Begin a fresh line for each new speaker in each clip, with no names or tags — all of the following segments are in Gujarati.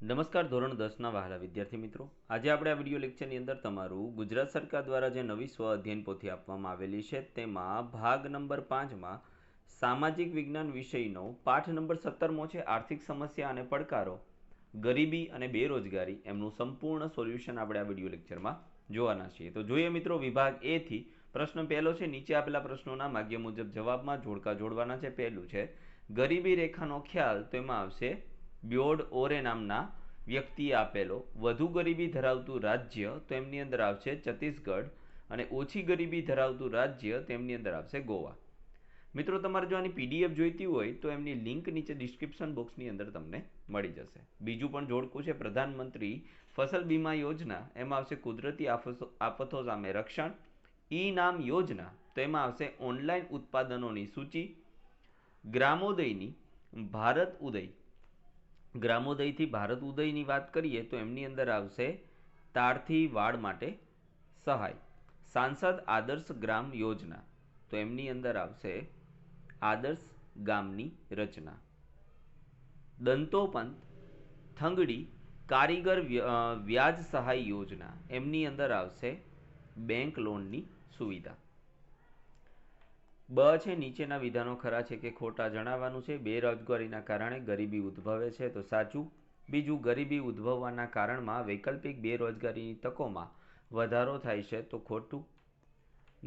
નમસ્કાર, ધોરણ દસના વહાલા વિદ્યાર્થી મિત્રો. આજે આપણે આ વીડિયો લેક્ચરની અંદર તમારું ગુજરાત સરકાર દ્વારા જે નવી સ્વ અધ્યયન પોથી આપવામાં આવેલી છે, તેમાં ભાગ નંબર પાંચમાં સામાજિક વિજ્ઞાન વિષયનો પાઠ નંબર સત્તરમો છે, આર્થિક સમસ્યા અને પડકારો, ગરીબી અને બેરોજગારી એમનું સંપૂર્ણ સોલ્યુશન આપણે આ વીડિયો લેક્ચરમાં જોવાના છીએ. તો જોઈએ મિત્રો, વિભાગ એથી પ્રશ્ન પહેલો છે, નીચે આપેલા પ્રશ્નોના માગ્ય મુજબ જવાબમાં જોડકા જોડવાના છે. પહેલું છે, ગરીબી રેખાનો ખ્યાલ તો એમાં આવશે બ્યોડ ઓરે નામના વ્યક્તિએ આપેલો વધુ ગરીબી ધરાવતું રાજ્ય તો એમની અંદર આવશે છત્તીસગઢ અને ઓછી ગરીબી ધરાવતું રાજ્ય તેમની અંદર આવશે ગોવા. મિત્રો, તમારે જો આની પીડીએફ જોઈતી હોય તો એમની લિંક નીચે ડિસ્ક્રિપ્શન બોક્સની અંદર તમને મળી જશે. બીજું પણ જોડકું છે, પ્રધાનમંત્રી ફસલ બીમા યોજના. એમાં આવશે કુદરતી આફતો સામે રક્ષણ. ઈ નામ યોજના. તો એમાં આવશે ઓનલાઈન ઉત્પાદનોની સૂચિ. ગ્રામોદયની ભારત ઉદય. ગ્રામોદયથી ભારત ઉદયની વાત કરીએ તો એમની અંદર આવશે તારથી વાડ માટે સહાય. સાંસદ આદર્શ ગ્રામ યોજના. તો એમની અંદર આવશે આદર્શ ગામની રચના. દંતોપંત, થંગડી, કારીગર વ્યાજ સહાય યોજના. એમની અંદર આવશે બેંક લોનની સુવિધા. બ છે, નીચેના વિધાનો ખરા છે કે ખોટા જણાવવાનું છે? બેરોજગારીના કારણે ગરીબી ઉદ્ભવે છે, તો સાચું? બીજું, ગરીબી ઉદ્ભવવાના કારણમાં વૈકલ્પિક બેરોજગારીની તકોમાં વધારો થાય છે, તો ખોટું?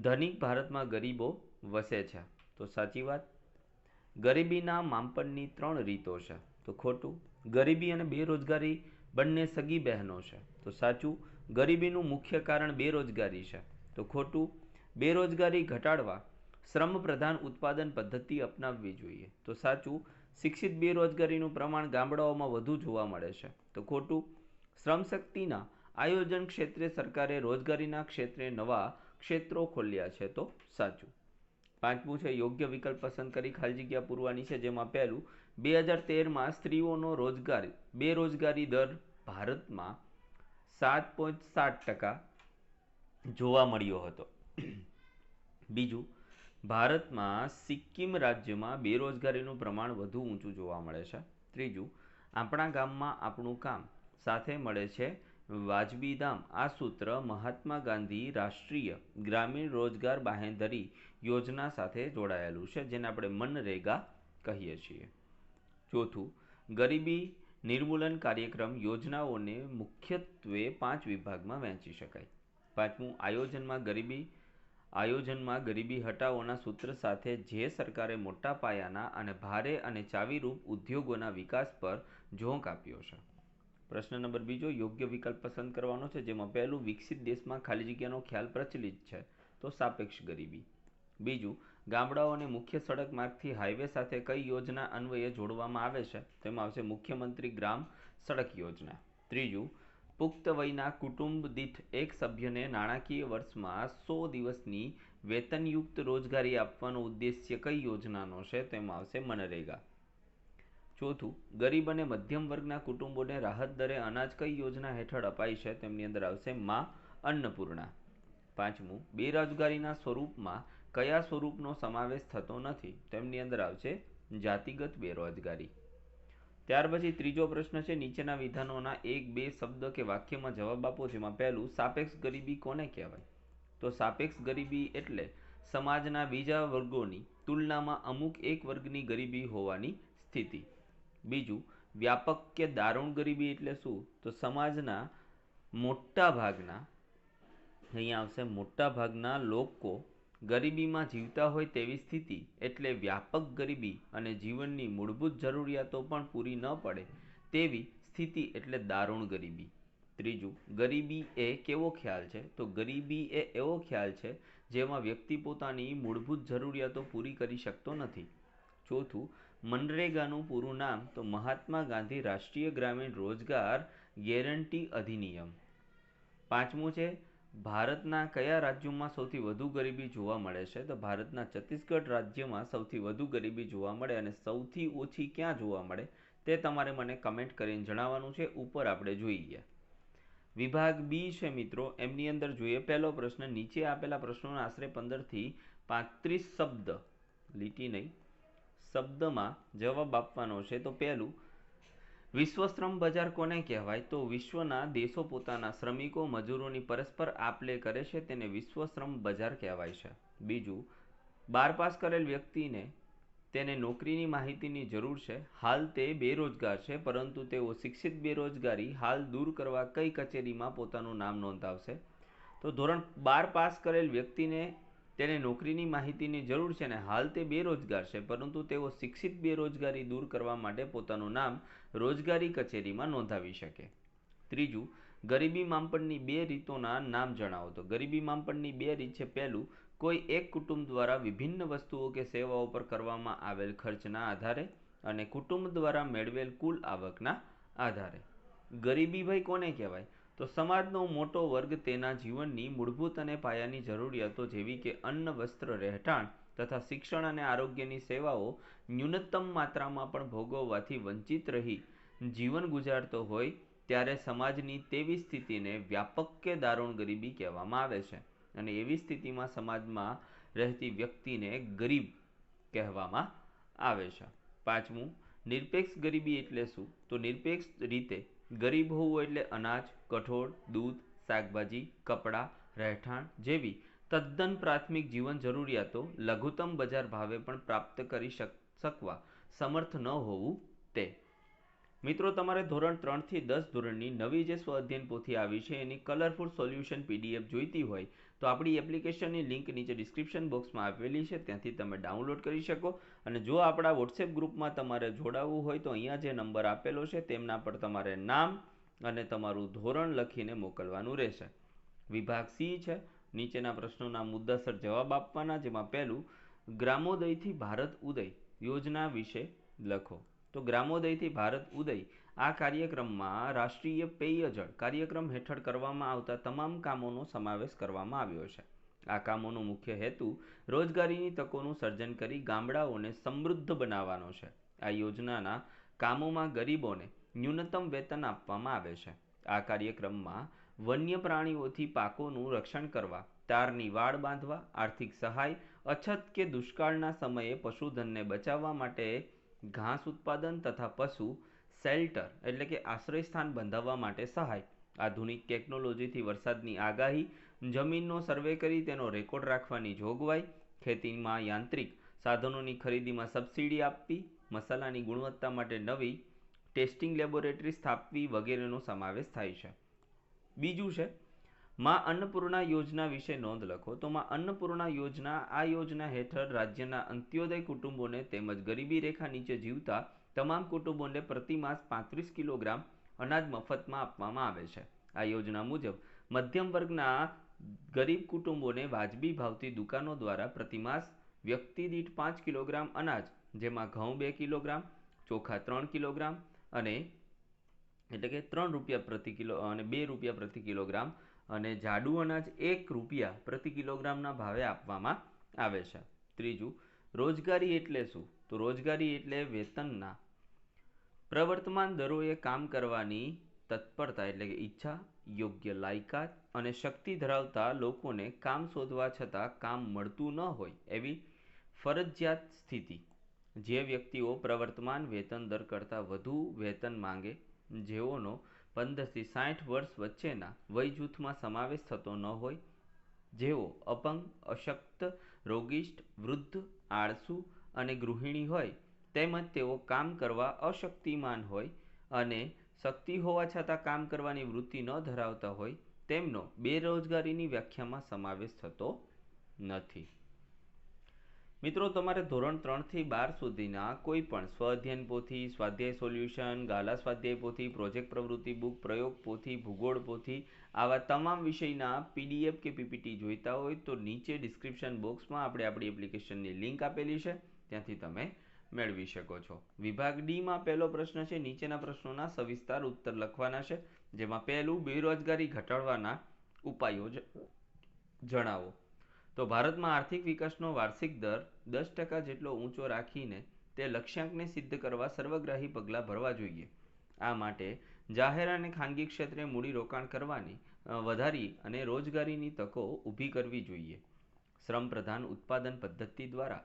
ધનિક ભારતમાં ગરીબો વસે છે, તો સાચી વાત? ગરીબીના માપનની ત્રણ રીતો છે, તો ખોટું? ગરીબી અને બેરોજગારી બંને સગી બહેનો છે, તો સાચું? ગરીબીનું મુખ્ય કારણ બેરોજગારી છે, તો ખોટું? બેરોજગારી ઘટાડવા શ્રમ પ્રધાન ઉત્પાદન પદ્ધતિ અપનાવવી જોઈએ. તો સાચું, શિક્ષિત બેરોજગારીનું પ્રમાણ ગામડાઓમાં વધુ જોવા મળે છે. તો ખોટું શ્રમશક્તિના આયોજન ક્ષેત્રે સરકારે રોજગારીના ક્ષેત્રે નવા ક્ષેત્રો ખોલ્યા છે તો સાચું. પાંચમું છે, યોગ્ય વિકલ્પ પસંદ કરી ખાલી જગ્યા પૂરવાની છે. જેમાં પહેલું, બે હજાર તેરમાં સ્ત્રીઓનો રોજગાર, બેરોજગારી દર ભારતમાં સાત પોઈન્ટ સાત ટકા જોવા મળ્યો હતો. બીજું ભારતમાં સિક્કિમ રાજ્યમાં બેરોજગારીનું પ્રમાણ વધુ ઊંચું જોવા મળે છે. ત્રીજું, આપણા ગામમાં આપણું કામ સાથે મળે છે વાજબી દામ આ સૂત્ર મહાત્મા ગાંધી રાષ્ટ્રીય ગ્રામીણ રોજગાર બાહેંધરી યોજના સાથે જોડાયેલું છે, જેને આપણે મનરેગા કહીએ છીએ. ચોથું, ગરીબી નિર્મૂલન કાર્યક્રમ યોજનાઓને મુખ્યત્વે પાંચ વિભાગમાં વહેંચી શકાય. પાંચમું, આયોજનમાં ગરીબી આયોજનમાં ગરીબી હટાવોના સૂત્ર સાથે જે સરકારે મોટા પાયાના અને ભારે અને ચાવીરૂપ ઉદ્યોગોના વિકાસ પર ઝોંક આપ્યો છે. પ્રશ્ન નંબર બીજો, યોગ્ય વિકલ્પ પસંદ કરવાનો છે, જેમાં પહેલું, વિકસિત દેશમાં ખાલી જગ્યાનો ખ્યાલ પ્રચલિત છે, તો સાપેક્ષ ગરીબી. બીજું, ગામડાઓને મુખ્ય સડક માર્ગથી હાઈવે સાથે કઈ યોજના અન્વયે જોડવામાં આવે છે? તેમાં આવશે મુખ્યમંત્રી ગ્રામ સડક યોજના. ત્રીજું પુખ્ત વયના કુટુંબ દીઠ એક સભ્યને નાણાકીય વર્ષમાં સો દિવસની વેતનયુક્ત રોજગારી આપવાનો ઉદ્દેશ્ય કઈ યોજનાનો છે તેમાં આવશે મનરેગા. ચોથું, ગરીબ અને મધ્યમ વર્ગના કુટુંબોને રાહત દરે અનાજ કઈ યોજના હેઠળ અપાય છે તેમની અંદર આવશે મા અન્નપૂર્ણા. પાંચમું, બેરોજગારીના સ્વરૂપમાં કયા સ્વરૂપનો સમાવેશ થતો નથી તેમની અંદર આવશે જાતિગત બેરોજગારી. ત્યાર પછી ત્રીજો પ્રશ્ન છે, નીચેના વિધાનોના એક બે શબ્દ કે વાક્યમાં જવાબ આપો, જેમાં પહેલું, સાપેક્ષ ગરીબી કોને કહેવાય? તો સાપેક્ષ ગરીબી એટલે સમાજના બીજા વર્ગોની તુલનામાં અમુક એક વર્ગની ગરીબી હોવાની સ્થિતિ. બીજું વ્યાપક કે દારૂણ ગરીબી એટલે શું? તો સમાજના મોટા ભાગના અહીંયા આવશે મોટા ભાગના લોકો ગરીબીમાં જીવતા હોય તેવી સ્થિતિ એટલે વ્યાપક ગરીબી અને જીવનની મૂળભૂત જરૂરિયાતો પણ પૂરી ન પડે તેવી સ્થિતિ એટલે દારૂણ ગરીબી. ત્રીજું, ગરીબી એ કેવો ખ્યાલ છે? તો ગરીબી એ એવો ખ્યાલ છે જેમાં વ્યક્તિ પોતાની મૂળભૂત જરૂરિયાતો પૂરી કરી શકતો નથી. ચોથું, મનરેગાનું પૂરું નામ તો મહાત્મા ગાંધી રાષ્ટ્રીય ગ્રામીણ રોજગાર ગેરંટી અધિનિયમ. પાંચમું છે ભારતના કયા રાજ્યોમાં સૌથી વધુ ગરીબી જોવા મળે છે? તો ભારતના છત્તીસગઢ રાજ્યમાં સૌથી વધુ ગરીબી જોવા મળે અને સૌથી ઓછી ક્યાં જોવા મળે તે તમારે મને કમેન્ટ કરીને જણાવવાનું છે. ઉપર આપણે જોઈએ. વિભાગ બી છે મિત્રો, એમની અંદર જોઈએ, પહેલો પ્રશ્ન, નીચે આપેલા પ્રશ્નોના આશરે પંદરથી પાંત્રીસ શબ્દ, લીટી નહીં, શબ્દમાં જવાબ આપવાનો છે. તો પહેલું વિશ્વ શ્રમ બજાર કોને કહેવાય? તો વિશ્વના દેશો પોતાના શ્રમિકો, મજૂરોની પરસ્પર આપલે કરે છે તેને વિશ્વ શ્રમ બજાર કહેવાય છે. બીજું બાર પાસ કરેલ વ્યક્તિને તેને નોકરીની માહિતીની જરૂર છે. હાલ તે બેરોજગાર છે, પરંતુ તેઓ શિક્ષિત બેરોજગારી હાલ દૂર કરવા કઈ કચેરીમાં પોતાનું નામ નોંધાવશે? તો ધોરણ બાર પાસ કરેલ વ્યક્તિને તેને નોકરીની માહિતીની જરૂર છે અને હાલ તે બેરોજગાર છે, પરંતુ તેઓ શિક્ષિત બેરોજગારી દૂર કરવા માટે પોતાનું નામ રોજગારી કચેરીમાં નોંધાવી શકે. ત્રીજું, ગરીબી માપનની બે રીતોના નામ જણાવો. તો ગરીબી માપનની બે રીત છે. પહેલું, કોઈ એક કુટુંબ દ્વારા વિભિન્ન વસ્તુઓ કે સેવાઓ પર કરવામાં આવેલ ખર્ચના આધારે અને કુટુંબ દ્વારા મેળવેલ કુલ આવકના આધારે. ગરીબી ભાઈ કોને કહેવાય? તો સમાજનો મોટો વર્ગ તેના જીવનની મૂળભૂત અને પાયાની જરૂરિયાતો જેવી કે અન્ન, વસ્ત્ર, રહેઠાણ તથા શિક્ષણ અને આરોગ્યની સેવાઓ ન્યૂનતમ માત્રામાં પણ ભોગવવાથી વંચિત રહી જીવન ગુજારતો હોય ત્યારે સમાજની તેવી સ્થિતિને વ્યાપક કે દારૂણ ગરીબી કહેવામાં આવે છે. અને એવી સ્થિતિમાં સમાજમાં રહેતી વ્યક્તિને ગરીબ કહેવામાં આવે છે. પાંચમું, નિરપેક્ષ ગરીબી એટલે શું? તો નિરપેક્ષ રીતે ગરીબ હોવું એટલે અનાજ, કઠોળ, દૂધ, શાકભાજી, કપડાં, રહેઠાણ જેવી તદ્દન પ્રાથમિક જીવન જરૂરિયાતો લઘુત્તમ બજાર ભાવે પણ પ્રાપ્ત કરી શકવા સમર્થ ન હોવું તે. મિત્રો, તમારે ધોરણ ત્રણથી દસ ધોરણની નવી જે સ્વ અધ્યયન પોથી આવી છે, એની કલરફુલ સોલ્યુશન પીડીએફ જોઈતી હોય, તો આપણી એપ્લિકેશનની લિંક નીચે ડિસ્ક્રિપ્શન બોક્સમાં આપેલી છે, ત્યાંથી તમે ડાઉનલોડ કરી શકો. અને જો આપણા વોટ્સએપ ગ્રુપમાં તમારે જોડાવવું હોય, તો અહીંયા જે નંબર આપેલો છે, તેમના પર તમારે નામ અને તમારું ધોરણ લખીને મોકલવાનું રહેશે. વિભાગ સી છે નીચેના પ્રશ્નોના મુદ્દાસર જવાબ આપવાના, જેમાં પહેલું, ગ્રામોદયથી ભારત ઉદય યોજના વિશે લખો. તો ગ્રામોદયથી ભારત ઉદય, આ કાર્યક્રમમાં રાષ્ટ્રીય પેયજળ કાર્યક્રમ હેઠળ કરવામાં આવતા તમામ કામોનો સમાવેશ કરવામાં આવ્યો છે. આ કામોનો મુખ્ય હેતુ રોજગારીની તકોનું સર્જન કરી ગામડાઓને સમૃદ્ધ બનાવવાનો છે. આ યોજનાના કામોમાં ગરીબોને ન્યૂનતમ વેતન આપવામાં આવે છે. આ કાર્યક્રમમાં વન્ય પ્રાણીઓથી પાકોનું રક્ષણ કરવા, તારની વાડ બાંધવા, આર્થિક સહાય, અછત કે દુષ્કાળના સમયે પશુધનને બચાવવા માટે ઘાસ ઉત્પાદન તથા પશુ શેલ્ટર એટલે કે આશ્રય સ્થાન બંધાવવા માટે સહાય. આધુનિક ટેકનોલોજીથી વરસાદની આગાહી, જમીનનો સર્વે કરી તેનો રેકોર્ડ રાખવાની જોગવાઈ, ખેતીમાં યાંત્રિક સાધનોની ખરીદીમાં સબસિડી આપવી, મસાલાની ગુણવત્તા માટે નવી ટેસ્ટિંગ લેબોરેટરી સ્થાપવી વગેરેનો સમાવેશ થાય છે. બીજું છે, માં અન્નપૂર્ણા યોજના વિશે નોંધ લખો. તો માં અન્નપૂર્ણા યોજના, આ યોજના હેઠળ રાજ્યના અંત્યોદય કુટુંબોને તેમજ ગરીબી રેખા નીચે જીવતા તમામ કુટુંબોને પ્રતિમાસ પાંત્રીસ કિલોગ્રામ અનાજ મફતમાં આપવામાં આવે છે. આ યોજના મુજબ, મધ્યમ વર્ગના ગરીબ કુટુંબોને વાજબી ભાવથી દુકાનો દ્વારા પ્રતિમાસ વ્યક્તિ દીઠ પાંચ કિલોગ્રામ અનાજ, જેમાં ઘઉં બે કિલોગ્રામ, ચોખા ત્રણ કિલોગ્રામ અને એટલે કે ત્રણ રૂપિયા પ્રતિ કિલો, અને બે રૂપિયા પ્રતિ કિલોગ્રામ, અને જાડુ અનાજ એક રૂપિયા પ્રતિ કિલોગ્રામના ભાવે આપવામાં આવે છે. ત્રીજું, રોજગારી એટલે શું? તો રોજગારી એટલે વેતનના પ્રવર્તમાન દરોએ કામ કરવાની તત્પરતા એટલે કે ઈચ્છા, યોગ્ય લાયકાત અને શક્તિ ધરાવતા લોકોને કામ શોધવા છતાં કામ મળતું ન હોય એવી ફરજિયાત સ્થિતિ. જે વ્યક્તિઓ પ્રવર્તમાન વેતન દર કરતાં વધુ વેતન માંગે જેઓનો પંદરથી સાઠ વર્ષ વચ્ચેના વય જૂથમાં સમાવેશ થતો ન હોય, જેઓ અપંગ, અશક્ત રોગિષ્ઠ વૃદ્ધ, આળસુ અને ગૃહિણી હોય, તેમજ તેઓ કામ કરવા અશક્તિમાન હોય અને શક્તિ હોવા છતાં કામ કરવાની વૃત્તિ ન ધરાવતા હોય, તેમનો બેરોજગારીની વ્યાખ્યામાં સમાવેશ થતો નથી. મિત્રો, તમારે ધોરણ ત્રણથી બાર સુધીના કોઈ પણ સ્વઅધ્યયન પોથી, સ્વાધ્યાય સોલ્યુશન, ગાલા સ્વાધ્યાય પોથી, પ્રોજેક્ટ પ્રવૃત્તિ, બુક પ્રયોગ પોથી, ભૂગોળ પોથી, આવા તમામ વિષયના પીડીએફ કે પીપીટી જોઈતા હોય તો નીચે ડિસ્ક્રિપ્શન બોક્સમાં આપણે આપણી એપ્લિકેશનની લિંક આપેલી છે. ત્યાંથી તમે મેળવી શકો છો. વિભાગ ડીમાં પહેલો પ્રશ્ન છે, નીચેના પ્રશ્નોના સવિસ્તાર ઉત્તર લખવાના છે. જેમાં પહેલું, બેરોજગારી ઘટાડવાના ઉપાયો જણાવો. તો ભારતમાં આર્થિક વિકાસનો વાર્ષિક દર દસ ટકા જેટલો ઊંચો રાખીને તે લક્ષ્યાંકને સિદ્ધ કરવા સર્વગ્રાહી પગલાં ભરવા જોઈએ. આ માટે જાહેર અને ખાનગી ક્ષેત્રે મૂડીરોકાણ કરવાની વધારી અને રોજગારીની તકો ઊભી કરવી જોઈએ. શ્રમ પ્રધાન ઉત્પાદન પદ્ધતિ દ્વારા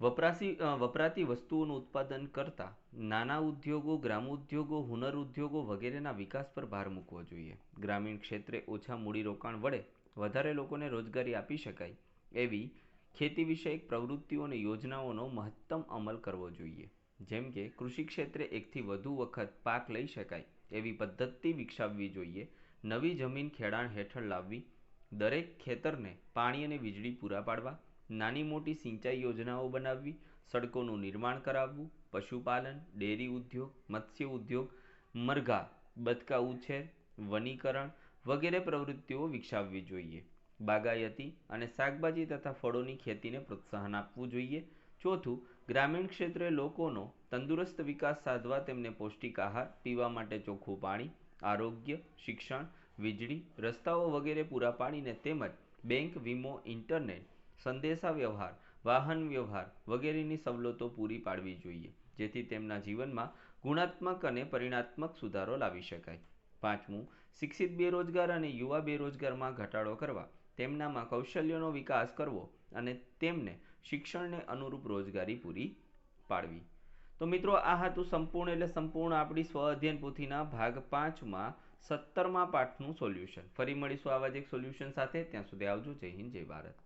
વપરાશી વપરાતી વસ્તુઓનું ઉત્પાદન કરતા નાના ઉદ્યોગો, ગ્રામ ઉદ્યોગો, હુનર ઉદ્યોગો વગેરેના વિકાસ પર ભાર મૂકવો જોઈએ. ગ્રામીણ ક્ષેત્રે ઓછા મૂડીરોકાણ વડે વધારે લોકોને રોજગારી આપી શકાય એવી ખેતી વિષયક પ્રવૃત્તિઓ અને યોજનાઓનો મહત્તમ અમલ કરવો જોઈએ. જેમ કે, કૃષિ ક્ષેત્રે એકથી વધુ વખત પાક લઈ શકાય એવી પદ્ધતિ વિકસાવવી જોઈએ, નવી જમીન ખેડાણ હેઠળ લાવવી, દરેક ખેતરને પાણી અને વીજળી પૂરા પાડવા, નાની મોટી સિંચાઈ યોજનાઓ બનાવવી, સડકોનું નિર્માણ કરાવવું, પશુપાલન, ડેરી ઉદ્યોગ, મત્સ્ય ઉદ્યોગ, મરઘા, બતકા ઉછેર, વનીકરણ વગેરે પ્રવૃત્તિઓ વિકસાવવી જોઈએ. બાગાયતી અને શાકભાજી તથા ફળોની ખેતીને પ્રોત્સાહન આપવું જોઈએ. ચોથું, ગ્રામીણ ક્ષેત્રે લોકોનો તંદુરસ્ત વિકાસ સાધવા તેમને પૌષ્ટિક આહાર, પીવા માટે ચોખ્ખું પાણી, આરોગ્ય, શિક્ષણ, વીજળી, રસ્તાઓ વગેરે પૂરા પાડીને તેમજ બેંક, વીમો, ઇન્ટરનેટ સંદેશા વ્યવહાર વાહન વ્યવહાર વગેરેની સવલતો પૂરી પાડવી જોઈએ, જેથી તેમના જીવનમાં ગુણાત્મક અને પરિણાત્મક સુધારો લાવી શકાય. પાંચમું શિક્ષિત બેરોજગાર અને યુવા બેરોજગારમાં ઘટાડો કરવા, તેમનામાં કૌશલ્યનો વિકાસ કરવો અને તેમને શિક્ષણને અનુરૂપ રોજગારી પૂરી પાડવી. તો મિત્રો, આ હતું સંપૂર્ણ એટલે સંપૂર્ણ આપણી સ્વ અધ્યયન પોથીના ભાગ પાંચમાં સત્તરમા પાઠનું સોલ્યુશન. ફરી મળીશું આવા જ એક સોલ્યુશન સાથે. ત્યાં સુધી આવજો. જય હિન્દ, જય ભારત.